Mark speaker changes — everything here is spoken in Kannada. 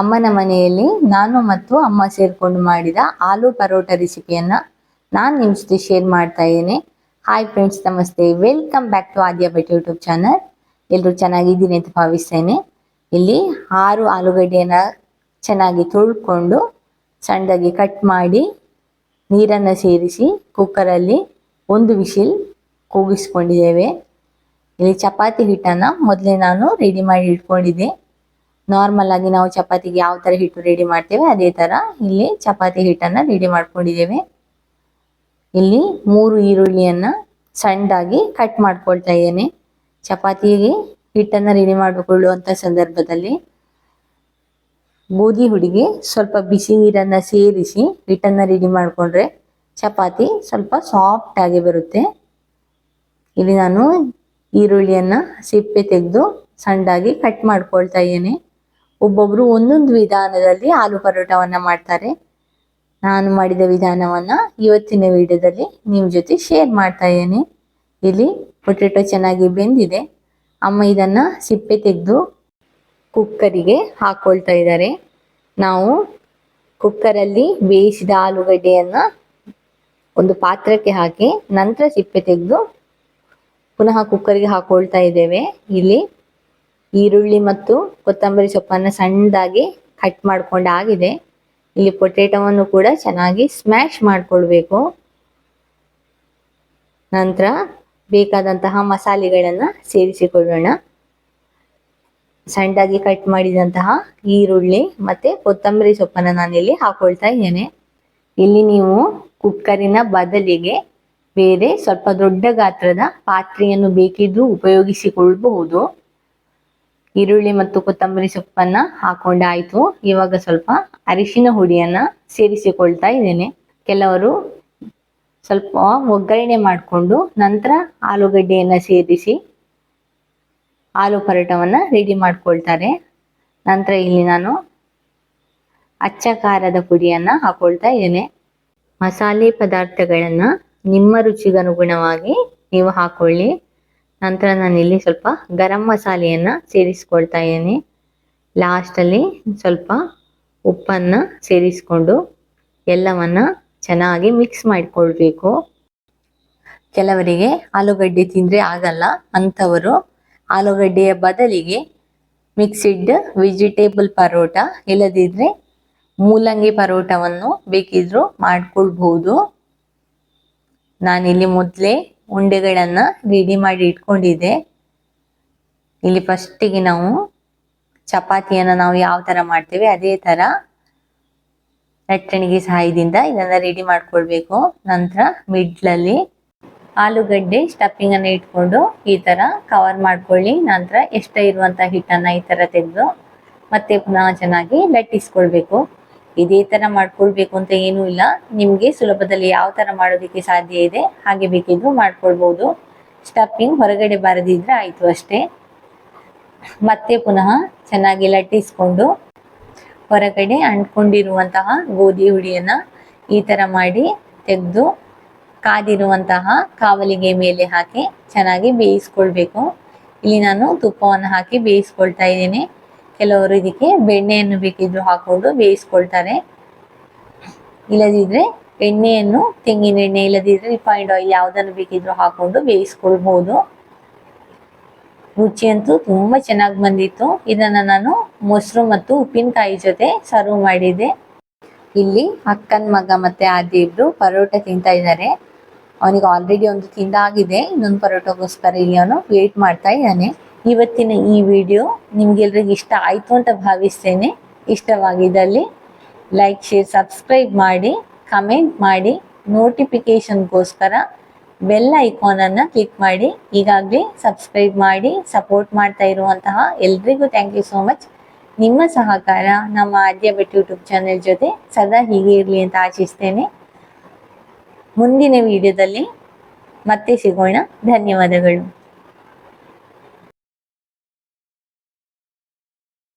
Speaker 1: ಅಮ್ಮನ ಮನೆಯಲ್ಲಿ ನಾನು ಮತ್ತು ಅಮ್ಮ ಸೇರಿಕೊಂಡು ಮಾಡಿದ ಆಲೂ ಪರೋಟ ರೆಸಿಪಿಯನ್ನು ನಾನು ನಿಮ್ಮ ಜೊತೆ ಶೇರ್ ಮಾಡ್ತಾ ಇದ್ದೇನೆ. ಹಾಯ್ ಫ್ರೆಂಡ್ಸ್ ನಮಸ್ತೆ. Welcome back to Aadya Bhat YouTube channel ಎಲ್ಲರೂ ಚೆನ್ನಾಗಿದ್ದೀನಿ ಅಂತ ಭಾವಿಸ್ತೇನೆ. ಇಲ್ಲಿ ಆರು ಆಲೂಗಡ್ಡೆಯನ್ನು ಚೆನ್ನಾಗಿ ತೊಳ್ಕೊಂಡು ಸಣ್ಣದಾಗಿ ಕಟ್ ಮಾಡಿ ನೀರನ್ನು ಸೇರಿಸಿ ಕುಕ್ಕರಲ್ಲಿ ಒಂದು ವಿಶಿಲ್ ಕೂಗಿಸ್ಕೊಂಡಿದ್ದೇವೆ. ಇಲ್ಲಿ ಚಪಾತಿ ಹಿಟ್ಟನ್ನು ಮೊದಲೇ ನಾನು ರೆಡಿ ಮಾಡಿ ಇಟ್ಕೊಂಡಿದ್ದೆ. ನಾರ್ಮಲ್ ಆಗಿ ನಾವು ಚಪಾತಿಗೆ ಯಾವ ತರ ಹಿಟ್ಟು ರೆಡಿ ಮಾಡ್ತೇವೆ, ಅದೇ ಥರ ಇಲ್ಲಿ ಚಪಾತಿ ಹಿಟ್ಟನ್ನ ರೆಡಿ ಮಾಡ್ಕೊಂಡಿದ್ದೇವೆ. ಇಲ್ಲಿ ಮೂರು ಈರುಳ್ಳಿಯನ್ನ ಸಣ್ಣದಾಗಿ ಕಟ್ ಮಾಡ್ಕೊಳ್ತಾ ಇದ್ದೇನೆ. ಚಪಾತಿಗೆ ಹಿಟ್ಟನ್ನ ರೆಡಿ ಮಾಡಿಕೊಳ್ಳುವಂಥ ಸಂದರ್ಭದಲ್ಲಿ ಗೋಧಿ ಹುಡಿಗೆ ಸ್ವಲ್ಪ ಬಿಸಿ ನೀರನ್ನ ಸೇರಿಸಿ ಹಿಟ್ಟನ್ನ ರೆಡಿ ಮಾಡಿಕೊಂಡ್ರೆ ಚಪಾತಿ ಸ್ವಲ್ಪ ಸಾಫ್ಟ್ ಆಗಿ ಬರುತ್ತೆ. ಇಲ್ಲಿ ನಾನು ಈರುಳ್ಳಿಯನ್ನ ಸಿಪ್ಪೆ ತೆಗೆದು ಸಣ್ಣದಾಗಿ ಕಟ್ ಮಾಡ್ಕೊಳ್ತಾ ಇದ್ದೇನೆ. ಒಬ್ಬೊಬ್ರು ಒಂದೊಂದು ವಿಧಾನದಲ್ಲಿ ಆಲೂ ಪರೋಟವನ್ನ ಮಾಡ್ತಾರೆ. ನಾನು ಮಾಡಿದ ವಿಧಾನವನ್ನ ಇವತ್ತಿನ ವಿಡಿಯೋದಲ್ಲಿ ನಿಮ್ಮ ಜೊತೆ ಶೇರ್ ಮಾಡ್ತಾ ಇದ್ದೇನೆ. ಇಲ್ಲಿ ಪೊಟೆಟೊ ಚೆನ್ನಾಗಿ ಬೆಂದಿದೆ. ಅಮ್ಮ ಇದನ್ನ ಸಿಪ್ಪೆ ತೆಗೆದು ಕುಕ್ಕರಿಗೆ ಹಾಕೊಳ್ತಾ ಇದ್ದಾರೆ. ನಾವು ಕುಕ್ಕರಲ್ಲಿ ಬೇಯಿಸಿದ ಆಲೂಗಡ್ಡೆಯನ್ನು ಒಂದು ಪಾತ್ರಕ್ಕೆ ಹಾಕಿ ನಂತರ ಸಿಪ್ಪೆ ತೆಗೆದು ಪುನಃ ಕುಕ್ಕರ್ಗೆ ಹಾಕೊಳ್ತಾ ಇದ್ದೇವೆ. ಇಲ್ಲಿ ಈರುಳ್ಳಿ ಮತ್ತು ಕೊತ್ತಂಬರಿ ಸೊಪ್ಪನ್ನು ಸಣ್ಣದಾಗಿ ಕಟ್ ಮಾಡ್ಕೊಂಡು ಆಗಿದೆ. ಇಲ್ಲಿ ಪೊಟೇಟೊವನ್ನು ಕೂಡ ಚೆನ್ನಾಗಿ ಸ್ಮ್ಯಾಶ್ ಮಾಡ್ಕೊಳ್ಬೇಕು. ನಂತರ ಬೇಕಾದಂತಹ ಮಸಾಲೆಗಳನ್ನು ಸೇರಿಸಿಕೊಳ್ಳೋಣ. ಸಣ್ಣದಾಗಿ ಕಟ್ ಮಾಡಿದಂತಹ ಈರುಳ್ಳಿ ಮತ್ತೆ ಕೊತ್ತಂಬರಿ ಸೊಪ್ಪನ್ನು ನಾನಿಲ್ಲಿ ಹಾಕೊಳ್ತಾ ಇದ್ದೇನೆ. ಇಲ್ಲಿ ನೀವು ಕುಕ್ಕರಿನ ಬದಲಿಗೆ ಬೇರೆ ಸ್ವಲ್ಪ ದೊಡ್ಡ ಗಾತ್ರದ ಪಾತ್ರೆಯನ್ನು ಬೇಕಿದ್ರೂ ಉಪಯೋಗಿಸಿಕೊಳ್ಳಬಹುದು ಈರುಳ್ಳಿ ಮತ್ತು ಕೊತ್ತಂಬರಿ ಸೊಪ್ಪನ್ನ ಹಾಕೊಂಡಾಯ್ತು. ಇವಾಗ ಸ್ವಲ್ಪ ಅರಿಶಿನ ಹುಡಿಯನ್ನ ಸೇರಿಸಿಕೊಳ್ತಾ ಇದ್ದೇನೆ. ಕೆಲವರು ಸ್ವಲ್ಪ ಒಗ್ಗರಣೆ ಮಾಡಿಕೊಂಡು ನಂತರ ಆಲೂಗಡ್ಡೆಯನ್ನ ಸೇರಿಸಿ ಆಲೂ ಪರೋಟವನ್ನ ರೆಡಿ ಮಾಡ್ಕೊಳ್ತಾರೆ. ನಂತರ ಇಲ್ಲಿ ನಾನು ಅಚ್ಚ ಖಾರದ ಪುಡಿಯನ್ನ ಹಾಕೊಳ್ತಾ ಇದ್ದೇನೆ. ಮಸಾಲೆ ಪದಾರ್ಥಗಳನ್ನ ನಿಮ್ಮ ರುಚಿಗನುಗುಣವಾಗಿ ನೀವು ಹಾಕೊಳ್ಳಿ. ನಂತರ ನಾನು ಇಲ್ಲಿ ಸ್ವಲ್ಪ ಗರಂ ಮಸಾಲೆಯನ್ನು ಸೇರಿಸ್ಕೊಳ್ತಾ ಇದ್ದೀನಿ. ಲಾಸ್ಟಲ್ಲಿ ಸ್ವಲ್ಪ ಉಪ್ಪನ್ನು ಸೇರಿಸ್ಕೊಂಡು ಎಲ್ಲವನ್ನು ಚೆನ್ನಾಗಿ ಮಿಕ್ಸ್ ಮಾಡಿಕೊಳ್ಬೇಕು. ಕೆಲವರಿಗೆ ಆಲೂಗಡ್ಡೆ ತಿಂದರೆ ಆಗಲ್ಲ, ಅಂಥವರು ಆಲೂಗಡ್ಡೆಯ ಬದಲಿಗೆ ಮಿಕ್ಸಿಡ್ ವೆಜಿಟೇಬಲ್ ಪರೋಟ ಇಲ್ಲದಿದ್ದರೆ ಮೂಲಂಗಿ ಪರೋಟವನ್ನು ಬೇಕಿದ್ದರೂ ಮಾಡ್ಕೊಳ್ಬಹುದು ನಾನಿಲ್ಲಿ ಮೊದಲೇ ಉಂಡೆಗಳನ್ನ ರೆಡಿ ಮಾಡಿ ಇಟ್ಕೊಂಡಿದ್ದೆ ಇಲ್ಲಿ ಫಸ್ಟಿಗೆ ನಾವು ಚಪಾತಿಯನ್ನ ನಾವು ಯಾವ ತರ ಮಾಡ್ತೇವೆ ಅದೇ ತರ ಲಟ್ಟಣಿಗೆ ಸಹಾಯದಿಂದ ಇದನ್ನ ರೆಡಿ ಮಾಡ್ಕೊಳ್ಬೇಕು. ನಂತರ ಮಿಡ್ಲಲ್ಲಿ ಆಲೂಗಡ್ಡೆ ಸ್ಟಫಿಂಗ್ ಅನ್ನ ಇಟ್ಕೊಂಡು ಈ ತರ ಕವರ್ ಮಾಡ್ಕೊಳ್ಳಿ. ನಂತರ ಎಷ್ಟ ಇರುವಂತ ಹಿಟ್ಟನ್ನ ಈ ತರ ತೆಗೆದು ಮತ್ತೆ ಪುನಃ ಚೆನ್ನಾಗಿ ಲಟ್ಟಿಸ್ಕೊಳ್ಬೇಕು. ಇದೇ ಥರ ಮಾಡ್ಕೊಳ್ಬೇಕು ಅಂತ ಏನೂ ಇಲ್ಲ. ನಿಮ್ಗೆ ಸುಲಭದಲ್ಲಿ ಯಾವ ತರ ಮಾಡೋದಕ್ಕೆ ಸಾಧ್ಯ ಇದೆ, ಹಾಗೆ ಬೇಕಿದ್ರು ಮಾಡ್ಕೊಳ್ಬೋದು. ಸ್ಟಫಿಂಗ್ ಹೊರಗಡೆ ಬರದಿದ್ರೆ ಆಯ್ತು ಅಷ್ಟೇ. ಮತ್ತೆ ಪುನಃ ಚೆನ್ನಾಗಿ ಲಟ್ಟಿಸ್ಕೊಂಡು ಹೊರಗಡೆ ಅಂಟ್ಕೊಂಡಿರುವಂತಹ ಗೋಧಿ ಹುಡಿಯನ್ನ ಈ ತರ ಮಾಡಿ ತೆಗೆದು ಕಾದಿರುವಂತಹ ಕಾವಲಿಗೆ ಮೇಲೆ ಹಾಕಿ ಚೆನ್ನಾಗಿ ಬೇಯಿಸ್ಕೊಳ್ಬೇಕು. ಇಲ್ಲಿ ನಾನು ತುಪ್ಪವನ್ನು ಹಾಕಿ ಬೇಯಿಸ್ಕೊಳ್ತಾ ಇದ್ದೀನಿ. ಕೆಲವರು ಇದಕ್ಕೆ ಬೆಣ್ಣೆಯನ್ನು ಬೇಕಿದ್ರು ಹಾಕೊಂಡು ಬೇಯಿಸ್ಕೊಳ್ತಾರೆ. ಇಲ್ಲದಿದ್ರೆ ಎಣ್ಣೆಯನ್ನು, ತೆಂಗಿನ ಎಣ್ಣೆ ಇಲ್ಲದಿದ್ರೆ ರಿಫೈಂಡ್ ಆಯಿಲ್ ಯಾವುದನ್ನು ಬೇಕಿದ್ರು ಹಾಕೊಂಡು ಬೇಯಿಸ್ಕೊಳ್ಬಹುದು ರುಚಿಯಂತೂ ತುಂಬ ಚೆನ್ನಾಗಿ ಬಂದಿತ್ತು. ಇದನ್ನ ನಾನು ಮೊಸರು ಮತ್ತು ಉಪ್ಪಿನಕಾಯಿ ಜೊತೆ ಸರ್ವ್ ಮಾಡಿದೆ. ಇಲ್ಲಿ ಅಕ್ಕನ ಮಗ ಮತ್ತೆ ಆದಿ ಇಬ್ರು ಪರೋಟ ತಿಂತಾ ಇದ್ದಾರೆ. ಅವನಿಗೆ ಆಲ್ರೆಡಿ ಒಂದು ತಿಂದಾಗಿದೆ. ಇನ್ನೊಂದು ಪರೋಟಗೋಸ್ಕರ ಇಲ್ಲಿ ಅವನು ವೇಟ್ ಮಾಡ್ತಾ ಇದ್ದಾನೆ. ಇವತ್ತಿನ ಈ ವಿಡಿಯೋ ನಿಮ್ಗೆಲ್ರಿಗೂ ಇಷ್ಟ ಆಯಿತು ಅಂತ ಭಾವಿಸ್ತೇನೆ. ಇಷ್ಟವಾಗಿದ್ದಲ್ಲಿ ಲೈಕ್ ಶೇರ್ ಸಬ್ಸ್ಕ್ರೈಬ್ ಮಾಡಿ ಕಮೆಂಟ್ ಮಾಡಿ ನೋಟಿಫಿಕೇಷನ್ಗೋಸ್ಕರ ಬೆಲ್ ಐಕಾನನ್ನು ಕ್ಲಿಕ್ ಮಾಡಿ, ಈಗಾಗಲೇ ಸಬ್ಸ್ಕ್ರೈಬ್ ಮಾಡಿ ಸಪೋರ್ಟ್ ಮಾಡ್ತಾ ಇರುವಂತಹ ಎಲ್ರಿಗೂ ಥ್ಯಾಂಕ್ ಯು ಸೋ ಮಚ್ ನಿಮ್ಮ ಸಹಕಾರ ನಮ್ಮ ಆದ್ಯ ಬೆಟ್ ಯೂಟ್ಯೂಬ್ ಚಾನೆಲ್ ಜೊತೆ ಸದಾ ಹೀಗೆ ಇರಲಿ ಅಂತ ಆಶಿಸ್ತೇನೆ. ಮುಂದಿನ ವಿಡಿಯೋದಲ್ಲಿ ಮತ್ತೆ ಸಿಗೋಣ. ಧನ್ಯವಾದಗಳು.